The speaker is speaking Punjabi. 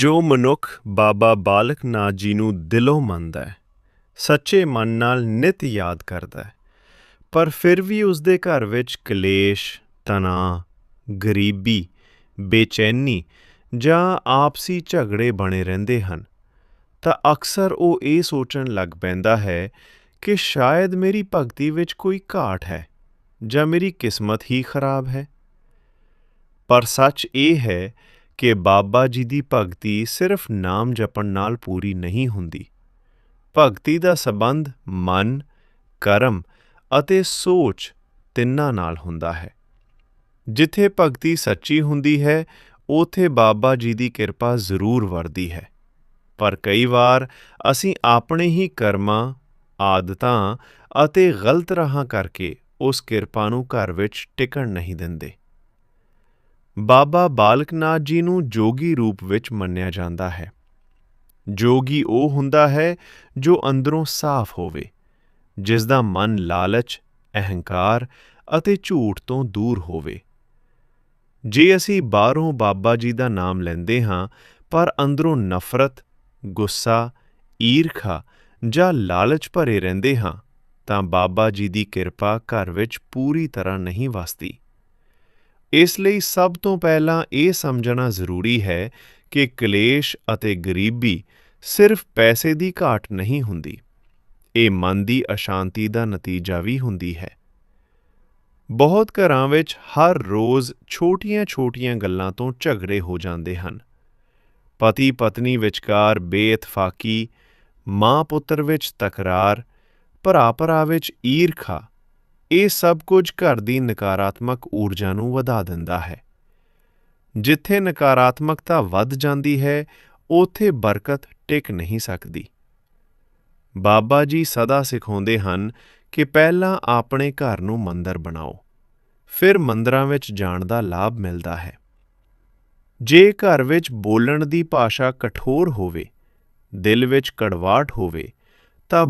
ਜੋ ਮਨੁੱਖ ਬਾਬਾ ਬਾਲਕ ਨਾਥ ਜੀ ਨੂੰ ਦਿਲੋਂ ਮੰਨਦਾ ਹੈ, ਸੱਚੇ ਮਨ ਨਾਲ ਨਿਤ ਯਾਦ ਕਰਦਾ ਹੈ, ਪਰ ਫਿਰ ਵੀ ਉਸ ਦੇ ਘਰ ਵਿੱਚ ਕਲੇਸ਼, ਤਣਾਅ, ਗਰੀਬੀ, ਬੇਚੈਨੀ ਜਾਂ ਆਪਸੀ ਝਗੜੇ ਬਣੇ ਰਹਿੰਦੇ ਹਨ, ਤਾਂ ਅਕਸਰ ਉਹ ਇਹ ਸੋਚਣ ਲੱਗ ਪੈਂਦਾ ਹੈ ਕਿ ਸ਼ਾਇਦ ਮੇਰੀ ਭਗਤੀ ਵਿੱਚ ਕੋਈ ਘਾਟ ਹੈ ਜਾਂ ਮੇਰੀ ਕਿਸਮਤ ਹੀ ਖਰਾਬ ਹੈ। ਪਰ ਸੱਚ ਇਹ ਹੈ ਕਿ ਬਾਬਾ ਜੀ ਦੀ ਭਗਤੀ ਸਿਰਫ ਨਾਮ ਜਪਣ ਨਾਲ ਪੂਰੀ ਨਹੀਂ ਹੁੰਦੀ। ਭਗਤੀ ਦਾ ਸਬੰਧ ਮਨ, ਕਰਮ ਅਤੇ ਸੋਚ ਤਿੰਨਾਂ ਨਾਲ ਹੁੰਦਾ ਹੈ। ਜਿੱਥੇ ਭਗਤੀ ਸੱਚੀ ਹੁੰਦੀ ਹੈ, ਉਥੇ ਬਾਬਾ ਜੀ ਦੀ ਕਿਰਪਾ ਜ਼ਰੂਰ ਵਰਦੀ ਹੈ। ਪਰ ਕਈ ਵਾਰ ਅਸੀਂ ਆਪਣੇ ਹੀ ਕਰਮਾਂ, ਆਦਤਾਂ ਅਤੇ ਗਲਤ ਰਾਹਾਂ ਕਰਕੇ ਉਸ ਕਿਰਪਾ ਨੂੰ ਘਰ ਵਿੱਚ ਟਿਕਣ ਨਹੀਂ ਦਿੰਦੇ। ਬਾਬਾ ਬਾਲਕ ਨਾਥ ਜੀ ਨੂੰ ਜੋਗੀ ਰੂਪ ਵਿੱਚ ਮੰਨਿਆ ਜਾਂਦਾ ਹੈ। ਜੋਗੀ ਉਹ ਹੁੰਦਾ ਹੈ ਜੋ ਅੰਦਰੋਂ ਸਾਫ਼ ਹੋਵੇ, ਜਿਸ ਦਾ ਮਨ ਲਾਲਚ, ਅਹੰਕਾਰ ਅਤੇ ਝੂਠ ਤੋਂ ਦੂਰ ਹੋਵੇ। ਜੇ ਅਸੀਂ ਬਾਹਰੋਂ ਬਾਬਾ ਜੀ ਦਾ ਨਾਮ ਲੈਂਦੇ ਹਾਂ, ਪਰ ਅੰਦਰੋਂ ਨਫ਼ਰਤ, ਗੁੱਸਾ, ਈਰਖਾ ਜਾਂ ਲਾਲਚ ਭਰੇ ਰਹਿੰਦੇ ਹਾਂ, ਤਾਂ ਬਾਬਾ ਜੀ ਦੀ ਕਿਰਪਾ ਘਰ ਵਿੱਚ ਪੂਰੀ ਤਰ੍ਹਾਂ ਨਹੀਂ ਵਸਦੀ। ਇਸ ਲਈ ਸਭ ਤੋਂ ਪਹਿਲਾਂ ਇਹ ਸਮਝਣਾ ਜ਼ਰੂਰੀ ਹੈ ਕਿ ਕਲੇਸ਼ ਅਤੇ ਗਰੀਬੀ ਸਿਰਫ ਪੈਸੇ ਦੀ ਘਾਟ ਨਹੀਂ ਹੁੰਦੀ, ਇਹ ਮਨ ਦੀ ਅਸ਼ਾਂਤੀ ਦਾ ਨਤੀਜਾ ਵੀ ਹੁੰਦੀ ਹੈ। ਬਹੁਤ ਘਰਾਂ ਵਿੱਚ ਹਰ ਰੋਜ਼ ਛੋਟੀਆਂ-ਛੋਟੀਆਂ ਗੱਲਾਂ ਤੋਂ ਝਗੜੇ ਹੋ ਜਾਂਦੇ ਹਨ। ਪਤੀ ਪਤਨੀ ਵਿਚਕਾਰ ਬੇਇਤਫਾਕੀ ਮਾਂ ਪੁੱਤਰ ਵਿੱਚ ਤਕਰਾਰ ਭਰਾ ਭਰਾ ਵਿੱਚ ਈਰਖਾ ਇਹ ਸਭ ਕੁਝ ਘਰ ਦੀ ਨਕਾਰਾਤਮਕ ਊਰਜਾ ਨੂੰ ਵਧਾ ਦਿੰਦਾ ਹੈ। ਜਿੱਥੇ ਨਕਾਰਾਤਮਕਤਾ ਵੱਧ ਜਾਂਦੀ ਹੈ, ਉਥੇ ਬਰਕਤ ਟਿਕ ਨਹੀਂ ਸਕਦੀ। ਬਾਬਾ ਜੀ ਸਦਾ ਸਿਖਾਉਂਦੇ ਹਨ ਕਿ ਪਹਿਲਾਂ ਆਪਣੇ ਘਰ ਨੂੰ ਮੰਦਰ ਬਣਾਓ, ਫਿਰ ਮੰਦਰਾਂ ਵਿੱਚ ਜਾਣ ਦਾ ਲਾਭ ਮਿਲਦਾ ਹੈ। ਜੇ ਘਰ ਵਿੱਚ ਬੋਲਣ ਦੀ ਭਾਸ਼ਾ ਕਠੋਰ ਹੋਵੇ, ਦਿਲ ਵਿੱਚ ਕੜਵਾਟ ਹੋਵੇ, ਤਾਂ